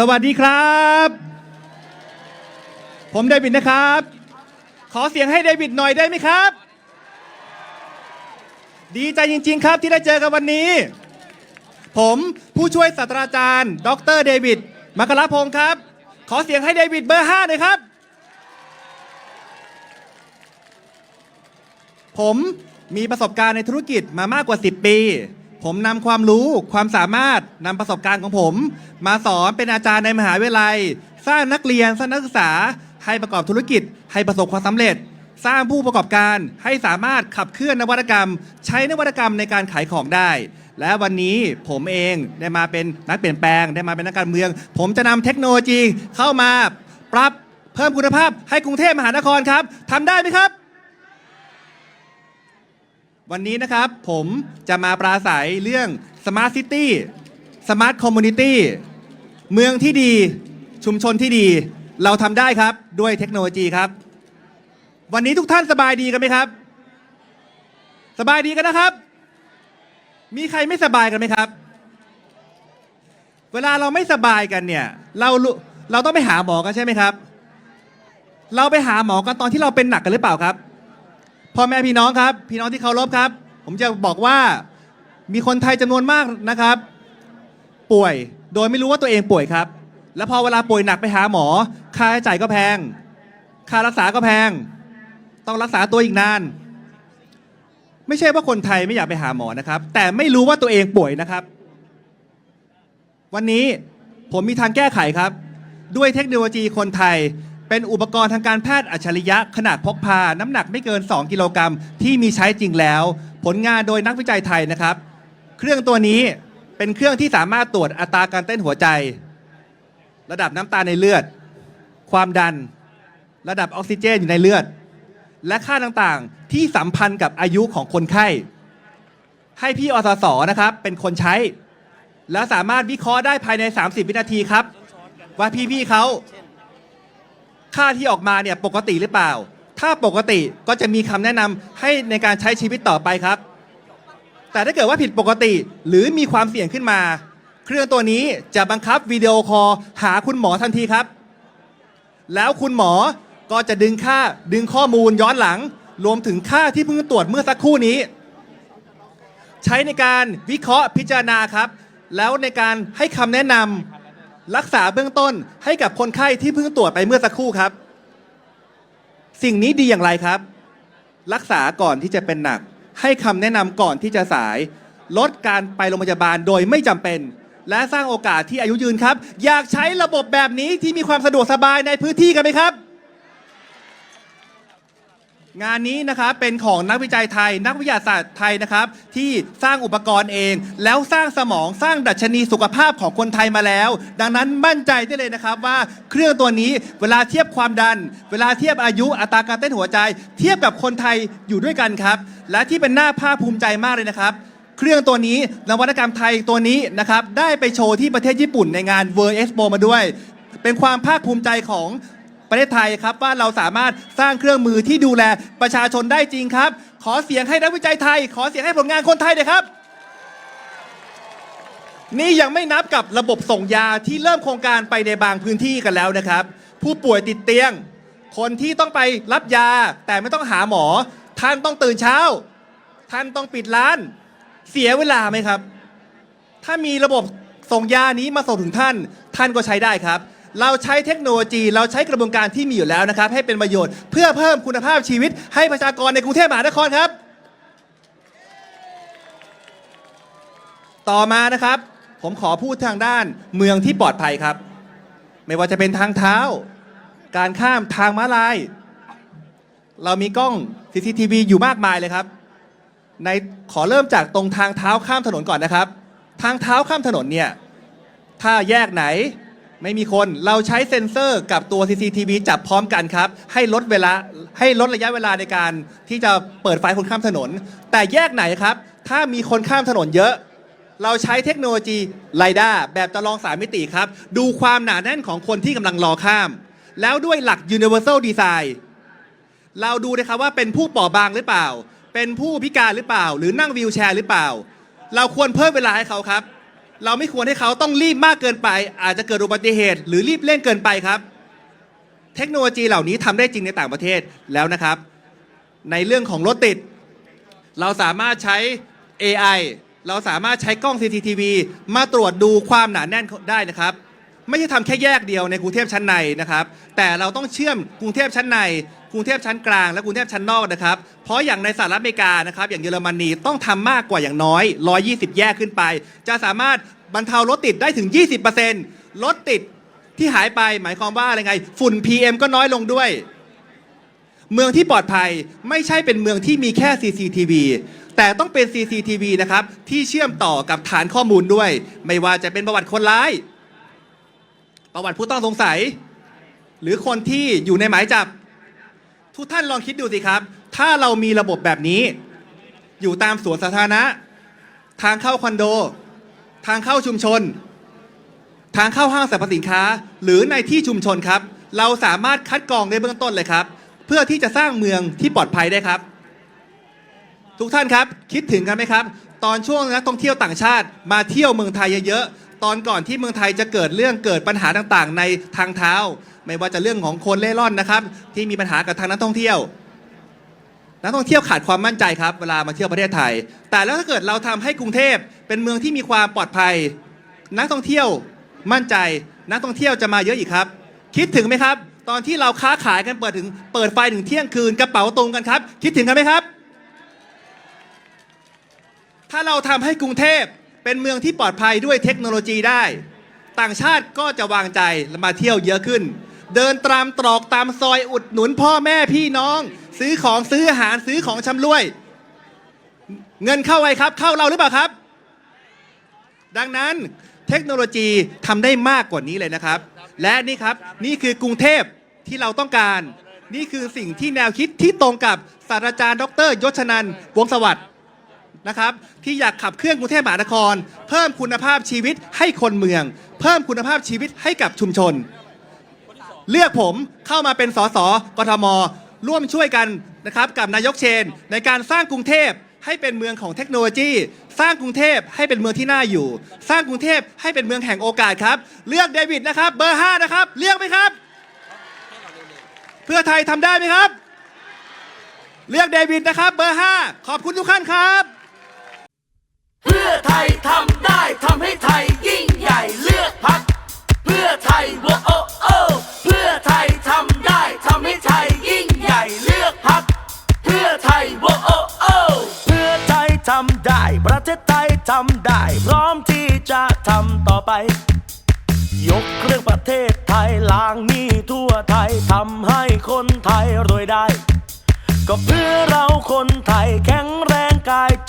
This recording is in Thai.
สวัสดีครับ ผมเดวิดนะครับ ขอเสียงให้เดวิดหน่อยได้ไหมครับ ดีใจจริง ๆ ครับที่ได้เจอกันวันนี้ ผมผู้ช่วยศาสตราจารย์ ดรเดวิดมัคคลพงศ์ครับ ขอเสียงให้เดวิดเบอร์ห้าหน่อยครับ ผมมีประสบการณ์ในธุรกิจมามากกว่า 10 ปี ผมนำความรู้ความสามารถนำประสบการณ์ของผม มาสอนเป็นอาจารย์ในมหาวิทยาลัย สร้างนักเรียนสร้างนักศึกษา ให้ประกอบธุรกิจ ให้ประสบความสำเร็จ สร้างผู้ประกอบการให้สามารถขับเคลื่อนนวัตกรรม ใช้นวัตกรรมในการขายของได้ และวันนี้ผมเองได้มาเป็นนักเปลี่ยนแปลง ได้มาเป็นนักการเมือง ผมจะนำเทคโนโลยีเข้ามาปรับเพิ่มคุณภาพให้กรุงเทพมหานครครับทำได้ไหมครับ วันนี้นะครับผมจะมาปราศัยเรื่อง Smart City Smart Community เมืองที่ดีชุมชนที่ดี เราทำได้ครับด้วยเทคโนโลยีครับ วันนี้ทุกท่านสบายดีกันไหมครับ สบายดีกันนะครับ มีใครไม่สบายกันไหมครับ เวลาเราไม่สบายกันเนี่ยเราเราต้องไปหาหมอกันใช่ไหมครับ เราไปหาหมอกันตอนที่เราเป็นหนักกันหรือเปล่าครับ พ่อแม่พี่น้องครับ พี่น้องที่เคารพครับ ผมจะบอกว่ามีคนไทยจำนวนมากนะครับ ป่วยโดยไม่รู้ว่าตัวเองป่วยครับ แล้วพอเวลาป่วยหนักไปหาหมอ ค่าใช้จ่ายก็แพง ค่ารักษาก็แพง ต้องรักษาตัวอีกนาน ไม่ใช่ว่าคนไทยไม่อยากไปหาหมอนะครับ แต่ไม่รู้ว่าตัวเองป่วยนะครับ วันนี้ผมมีทางแก้ไขครับ ด้วยเทคโนโลยีคนไทย เป็นอุปกรณ์ทางการแพทย์อัจฉริยะขนาดพกพา น้ำหนักไม่เกิน 2 กิโลกรัมที่มีใช้จริงแล้ว ผลงานโดยนักวิจัยไทยนะครับ เครื่องตัวนี้เป็นเครื่องที่สามารถตรวจอัตราการเต้นหัวใจ ระดับน้ำตาลในเลือด ความดัน ระดับออกซิเจนอยู่ในเลือด และค่าต่างๆที่สัมพันธ์กับอายุของคนไข้ ให้พี่อสสนะครับเป็นคนใช้ แล้วสามารถวิเคราะห์ได้ภายใน 30 วินาทีครับ ว่าพี่ๆเขา ค่าที่ออกมาเนี่ยปกติหรือเปล่า ถ้าปกติก็จะมีคำแนะนำให้ในการใช้ชีวิตต่อไปครับ แต่ถ้าเกิดว่าผิดปกติหรือมีความเสี่ยงขึ้นมา เครื่องตัวนี้จะบังคับวิดีโอคอลหาคุณหมอทันทีครับ แล้วคุณหมอก็จะดึงค่าดึงข้อมูลย้อนหลัง รวมถึงค่าที่เพิ่งตรวจเมื่อสักครู่นี้ ใช้ในการวิเคราะห์พิจารณาครับ แล้วในการให้คำแนะนำ รักษาเบื้องต้นให้กับคนไข้ที่เพิ่งตรวจไปเมื่อสักครู่ครับ สิ่งนี้ดีอย่างไรครับ รักษาก่อนที่จะเป็นหนัก ให้คำแนะนำก่อนที่จะสาย ลดการไปโรงพยาบาลโดยไม่จำเป็น และสร้างโอกาสที่อายุยืนครับ อยากใช้ระบบแบบนี้ที่มีความสะดวกสบายในพื้นที่กันไหมครับ งานนี้นะครับเป็นของนักวิจัยไทย นักวิทยาศาสตร์ไทยนะครับ ที่สร้างอุปกรณ์เอง แล้วสร้างสมองสร้างดัชนีสุขภาพของคนไทยมาแล้ว ดังนั้นมั่นใจได้เลยนะครับว่าเครื่องตัวนี้เวลาเทียบความดัน เวลาเทียบอายุอัตราการเต้นหัวใจ เทียบกับคนไทยอยู่ด้วยกันครับ และที่เป็นหน้าภาคภูมิใจมากเลยนะครับเครื่องตัวนี้นวัตกรรมไทยตัวนี้นะครับได้ไปโชว์ที่ประเทศญี่ปุ่นในงาน World Expo มาด้วย เป็นความภาคภูมิใจของ ประเทศไทยครับว่าเราสามารถสร้างเครื่องมือที่ดูแลประชาชนได้จริงครับ ขอเสียงให้นักวิจัยไทย ขอเสียงให้ผลงานคนไทยเลยครับ นี่ยังไม่นับกับระบบส่งยาที่เริ่มโครงการไปในบางพื้นที่กันแล้วนะครับ ผู้ป่วยติดเตียง คนที่ต้องไปรับยา แต่ไม่ต้องหาหมอ ท่านต้องตื่นเช้า ท่านต้องปิดร้าน เสียเวลาไหมครับ ถ้ามีระบบส่งยานี้มาส่งถึงท่าน ท่านก็ใช้ได้ครับ เราใช้เทคโนโลยี เราใช้กระบวนการที่มีอยู่แล้วนะครับ ให้เป็นประโยชน์เพื่อเพิ่มคุณภาพชีวิต ให้ประชากรในกรุงเทพมหานครครับ ต่อมานะครับ ผมขอพูดทางด้านเมืองที่ปลอดภัยครับ ไม่ว่าจะเป็นทางเท้า การข้ามทางม้าลาย เรามีกล้อง CCTV อยู่มากมายเลยครับ ในขอเริ่มจากตรงทางเท้าข้ามถนนก่อนนะครับ ทางเท้าข้ามถนนเนี่ยถ้าแยกไหน ไม่มีคนเราใช้เซ็นเซอร์กับตัว CCTV จับพร้อมกันครับ ให้ลดเวลาให้ลดระยะเวลาในการที่จะเปิดไฟคนข้ามถนน แต่แยกไหนครับ ถ้ามีคนข้ามถนนเยอะ เราใช้เทคโนโลยีไ i ด้าแบบจำลองสามมิติครับ ดูความหนาแน่นของคนที่กำลังรอข้าม แล้วด้วยหลัก Universal Design เราดูนะครับว่าเป็นผู้เปราะบางหรือเปล่า เป็นผู้พิการหรือเปล่า หรือนั่งวีลแชร์หรือเปล่า เราควรเพิ่มเวลาให้เขาครับ เราไม่ควรให้เขาต้องรีบมากเกินไป อาจจะเกิดอุบัติเหตุ หรือรีบเร่งเกินไปครับ เทคโนโลยีเหล่านี้ทำได้จริงในต่างประเทศแล้วนะครับ ในเรื่องของรถติด เราสามารถใช้ AI เราสามารถใช้กล้อง CCTV มาตรวจดูความหนาแน่นได้นะครับ ไม่ใช่ทำแค่แยกเดียวในกรุงเทพชั้นในนะครับ แต่เราต้องเชื่อมกรุงเทพชั้นใน กรุงเทพชั้นกลางและกรุงเทพชั้นนอกนะครับ เพราะอย่างในสหรัฐอเมริกานะครับ อย่างเยอรมนีต้องทำมากกว่าอย่างน้อย 120 แยกขึ้นไป จะสามารถบรรเทารถติดได้ถึง 20%รถติดที่หายไปหมายความว่าอะไรไง ฝุ่น PM ก็น้อยลงด้วย เมืองที่ปลอดภัยไม่ใช่เป็นเมืองที่มีแค่ CCTV แต่ต้องเป็น CCTV นะครับที่เชื่อมต่อกับฐานข้อมูลด้วย ไม่ว่าจะเป็นประวัติคนร้าย ประวัติผู้ต้องสงสัย หรือคนที่อยู่ในหมายจับ ทุกท่านลองคิดดูสิครับ ถ้าเรามีระบบแบบนี้ อยู่ตามสวนสาธารณะ ทางเข้าคอนโด ทางเข้าชุมชน ทางเข้าห้างสรรพสินค้า หรือในที่ชุมชนครับ เราสามารถคัดกรองได้เบื้องต้นเลยครับ เพื่อที่จะสร้างเมืองที่ปลอดภัยได้ครับ ทุกท่านครับคิดถึงกันไหมครับ ตอนช่วงนักท่องเที่ยวต่างชาติมาเที่ยวเมืองไทยเยอะๆ ตอนก่อนที่เมืองไทยจะเกิดเรื่องเกิดปัญหาต่างๆ ในทางเท้า ไม่ว่าจะเรื่องของคนเล่ร่อนนะครับ ที่มีปัญหากับทางนักท่องเที่ยว นักท่องเที่ยวขาดความมั่นใจครับเวลามาเที่ยวประเทศไทย แต่แล้วถ้าเกิดเราทำให้กรุงเทพเป็นเมืองที่มีความปลอดภัย นักท่องเที่ยวมั่นใจ นักท่องเที่ยวจะมาเยอะอีกครับ คิดถึงไหมครับ ตอนที่เราค้าขายกันเปิดถึงเปิดไฟถึงเที่ยงคืนกระเป๋าตรงกันครับ คิดถึงกันไหมครับ ถ้าเราทำให้กรุงเทพ เป็นเมืองที่ปลอดภัยด้วยเทคโนโลยีได้ ต่างชาติก็จะวางใจและมาเที่ยวเยอะขึ้น เดินตามตรอกตามซอยอุดหนุนพ่อแม่พี่น้อง ซื้อของซื้ออาหารซื้อของชำร่วย เงินเข้าไว้ครับ เข้าเราหรือเปล่าครับ ดังนั้นเทคโนโลยีทำได้มากกว่านี้เลยนะครับ และนี่ครับนี่คือกรุงเทพที่เราต้องการ นี่คือสิ่งที่แนวคิดที่ตรงกับศาสตราจารย์ ดรยศนันวงศสวัสดิ์ นะครับที่อยากขับเคลื่อนกรุงเทพมหานคร เพิ่มคุณภาพชีวิตให้คนเมือง เพิ่มคุณภาพชีวิตให้กับชุมชน เลือกผมเข้ามาเป็นสสกทม ร่วมช่วยกันนะครับกับนายกเชน ในการสร้างกรุงเทพให้เป็นเมืองของเทคโนโลยี สร้างกรุงเทพให้เป็นเมืองที่น่าอยู่ สร้างกรุงเทพให้เป็นเมืองแห่งโอกาสครับ เลือกเดวิดนะครับ เบอร์5นะครับเลือกไหมครับ เพื่อไทยทำได้ไหมครับ เลือกเดวิดนะครับ เบอร์ 5 ขอบคุณทุกท่านครับ ไทยทำได้ทำให้ไทยยิ่งใหญ่เลือกพักเพื่อไทยโวโอโอเพื่อไทยทำได้ทำให้ไทยยิ่งใหญ่เลือกพักเพื่อไทยโวโอโอเพื่อไทยทำได้ ประเทศไทยทำได้ พร้อมที่จะทำต่อไป ยกเครื่องประเทศไทยล้างหนี้ทั่วไทยทำให้คนไทยรวยได้ ก็เพื่อเราคนไทยแข็งแรงกาย